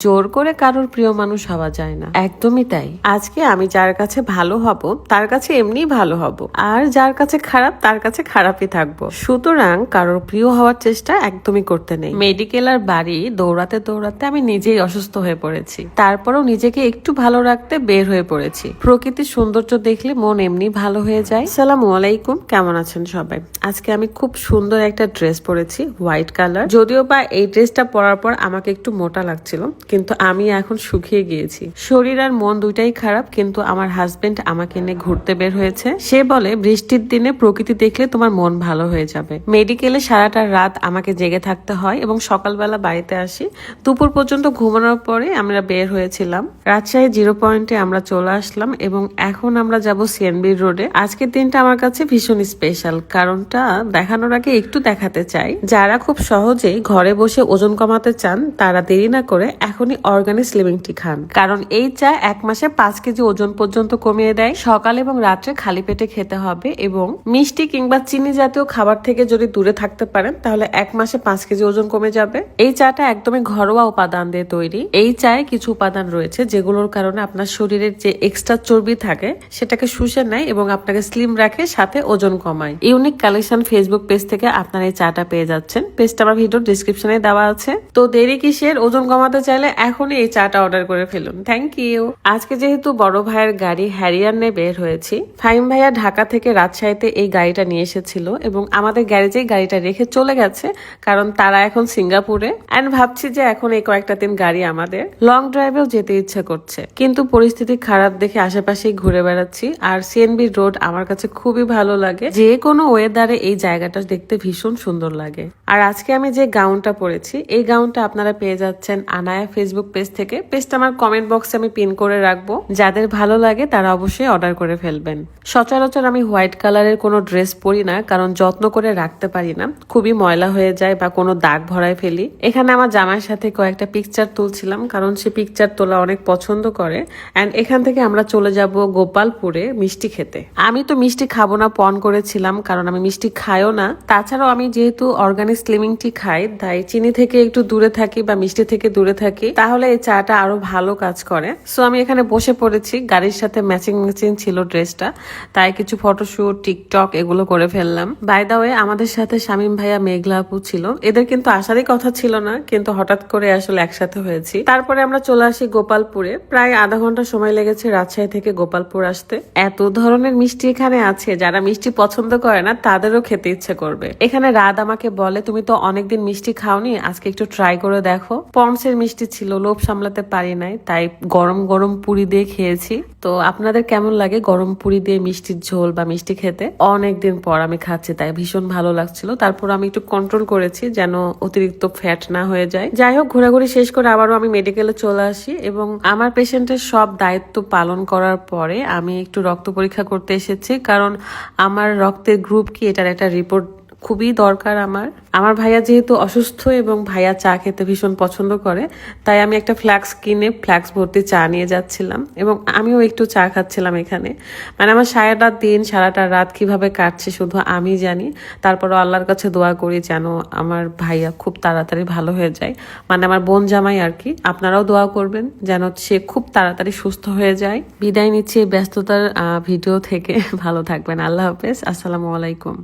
জোর করে কারোর প্রিয় মানুষ হওয়া যায় না। একদমই তাই। আজকে আমি যার কাছে ভালো হব, তার কাছে এমনি ভালো হব। আর যার কাছে খারাপ, তার কাছে খারাপই থাকব। সুতরাং কারোর প্রিয় হওয়ার চেষ্টা একদমই করতে নেই। মেডিকেল আর বাড়ি দৌড়াতে দৌড়াতে আমি নিজেই অসুস্থ হয়ে পড়েছি। তারপরেও নিজেকে একটু ভালো রাখতে বের হয়ে পড়েছি। প্রকৃতির সৌন্দর্য দেখলে মন এমনি ভালো হয়ে যায়। সালাম আলাইকুম, কেমন আছেন সবাই? আজকে আমি খুব সুন্দর একটা ড্রেস পরেছি, হোয়াইট কালার। যদিও বা এই ড্রেসটা পরার পর আমাকে একটু মোটা লাগছিল কিন্তু আমি এখন শুকিয়ে গিয়েছি। শরীর আর মন দুইটাই খারাপ, কিন্তু আমার হাজবেন্ড আমাকে নিয়ে ঘুরতে বের হয়েছে। সে বলে, বৃষ্টির দিনে প্রকৃতি দেখলে তোমার মন ভালো হয়ে যাবে। মেডিকেলে সারাটা রাত আমাকে জেগে থাকতে হয় এবং সকালবেলা বাড়িতে আসি। দুপুর পর্যন্ত ঘুমানোর পরে আমরা বের হয়েছিলাম। রাজশাহী জিরো পয়েন্টে আমরা চলে আসলাম এবং এখন আমরা যাব সিএনবি রোডে আজকের দিনটা আমার কাছে ভীষণ স্পেশাল কারণটা দেখানোর আগে একটু দেখাতে চাই। যারা খুব সহজেই ঘরে বসে ওজন কমাতে চান, তারা দেরি না করে এখনই অর্গানিক স্লিমিং টি খান। কারণ এই চা এক মাসে পাঁচ কেজি ওজন পর্যন্ত কমিয়ে দেয়। সকাল এবং রাত্রে খালি পেটে খেতে হবে এবং মিষ্টি কিংবা চিনি জাতীয় খাবার থেকে যদি দূরে থাকতে পারেন, তাহলে এক মাসে পাঁচ কেজি ওজন কমে যাবে। এই চাটা একদমই ঘরোয়া উপাদান দিয়ে তৈরি। এই চায়ে কিছু উপাদান রয়েছে, যেগুলোর কারণে আপনার শরীরের যে এক্সট্রা চর্বি থাকে, সেটাকে শুষে নেয় এবং আপনাকে স্লিম রাখে, সাথে ওজন কমায়। ইউনিক কালেকশন ফেসবুক পেজ থেকে আপনার এই চাটা পেয়ে যাচ্ছেন। পেজটা আমার ভিডিও ডিসক্রিপশনে দেওয়া আছে। তো দেরি কিসের? ওজন কমাতে চাইলে এখনই এই চাটা অর্ডার করে ফেলুন। থ্যাংক ইউ আজকে যেহেতু বড় ভাইয়ের গাড়ি হ্যারিয়ার নিয়ে বের হয়েছি ফাইম ভাইয়া ঢাকা থেকে রাজশাহীতে এই গাড়িটা নিয়ে এসেছিল এবং আমাদের গ্যারেজেই গাড়িটা রেখে চলে গেছে, কারণ তারা এখন সিঙ্গাপুরে। অ্যান্ড ভাবছি যে এখন এই কয়েকটা দিন গাড়ি আমাদের। লং ড্রাইভেও যেতে ইচ্ছা করছে, কিন্তু পরিস্থিতি খারাপ দেখে আশেপাশেই ঘুরে বেড়াচ্ছি, আর সিএনবি রোড আমার কাছে খুবই ভালো লাগে। যে কোনো ওয়েদারে এই জায়গাটা দেখতে ভীষণ সুন্দর লাগে। আর আজকে আমি যে গাউনটা পরেছি, এই গাউনটা আপনারা পেয়ে যাচ্ছেন আনায়া ফেসবুক পেজ থেকে। পেজটা আমার কমেন্ট বক্সে আমি পিন করে রাখব। যাদের ভালো লাগে তারা অবশ্যই অর্ডার করে ফেলবেন। সচরাচর আমি হোয়াইট কালারের কোনো ড্রেস পরি না, কারণ যত্ন করে রাখতে পারি না। খুবই ময়লা হয়ে যায় বা কোনো দাগ ভরায় ফেলি। এখানে আমার জামাইয়ের সাথে কয়েকটা পিকচার তুলছিলাম, কারণ সে পিকচার তোলা অনেক পছন্দ করে। অ্যান্ড এখান থেকে আমরা চলে যাব গোপালপুরে মিষ্টি খেতে। আমি তো মিষ্টি খাব না, পণ করেছিলাম, কারণ আমি মিষ্টি খাইও না। তাছাড়াও আমি যেহেতু অর্গানিক স্লিমিং টি খাই, তাই চিনি থেকে একটু দূরে থাকি বা মিষ্টি থেকে দূরে থাকি তাহলে এই চাটা আরও ভালো কাজ করে। সো আমি এখানে বসে পড়েছি। গাড়ির সাথে ম্যাচিং ম্যাচিং ছিল ড্রেসটা। তাই কিছু ফটোশুট টিকটক এগুলো করে ফেললাম। বাই দা ওয়ে আমাদের সাথে শামীম ভাইয়া মেঘলা আপু ছিল। এদের কিন্তু আসারই কথা ছিল না, কিন্তু হঠাৎ করে আসলে একসাথে হয়েছি। তারপরে আমরা চলে আসি গোপালপুরে। প্রায় আধা ঘণ্টা সময় লেগেছে রাজশাহী থেকে গোপালপুর আসতে। এত ধরনের মিষ্টি এখানে আছে। যারা মিষ্টি পছন্দ করে না, তাদেরও খেতে ইচ্ছে করবে। এখানে রাত আমাকে বলে, তুমি তো অনেকদিন মিষ্টি খাওনি, আজকে একটু ট্রাই করে দেখো। পন্সের মিষ্টি ছিল, লোভ সামলাতে পারি নাই, তাই গরম গরম পুরি দিয়ে খেয়েছি। তো আপনাদের কেমন লাগে গরম পুরি দিয়ে মিষ্টির ঝোল বা মিষ্টি খেতে? অনেকদিন পর আমি খাচ্ছি, তাই ভীষণ ভালো লাগছিল। তারপর আমি একটু কন্ট্রোল করেছি যেন অতিরিক্ত ফ্যাট না হয়ে যায়। যাই হোক, ঘোরাঘুরি শেষ করে আবারও আমি মেডিকেলে চলে আসি এবং আমার পেশেন্টের সব দায়িত্ব পালন করার পরে আমি একটু রক্ত পরীক্ষা করতে এসেছি। কারণ আমার রক্তের গ্রুপ কি, এটার একটা রিপোর্ট খুবই দরকার আমার। আমার ভাইয়া যেহেতু অসুস্থ এবং ভাইয়া চা খেতে ভীষণ পছন্দ করে, তাই আমি একটা ফ্ল্যাক্স কিনে ফ্ল্যাক্স ভর্তি চা নিয়ে যাচ্ছিলাম এবং আমিও একটু চা খাচ্ছিলাম এখানে। মানে আমার সারাটা দিন, সারাটা রাত কীভাবে কাটছে শুধু আমি জানি। তারপরও আল্লাহর কাছে দোয়া করি যেন আমার ভাইয়া খুব তাড়াতাড়ি ভালো হয়ে যায়। মানে আমার বোন জামাই আর কি, আপনারাও দোয়া করবেন যেন সে খুব তাড়াতাড়ি সুস্থ হয়ে যায়। বিদায় নিচ্ছি ব্যস্ততার ভিডিও থেকে। ভালো থাকবেন। আল্লাহ হাফেজ। আসসালামু আলাইকুম।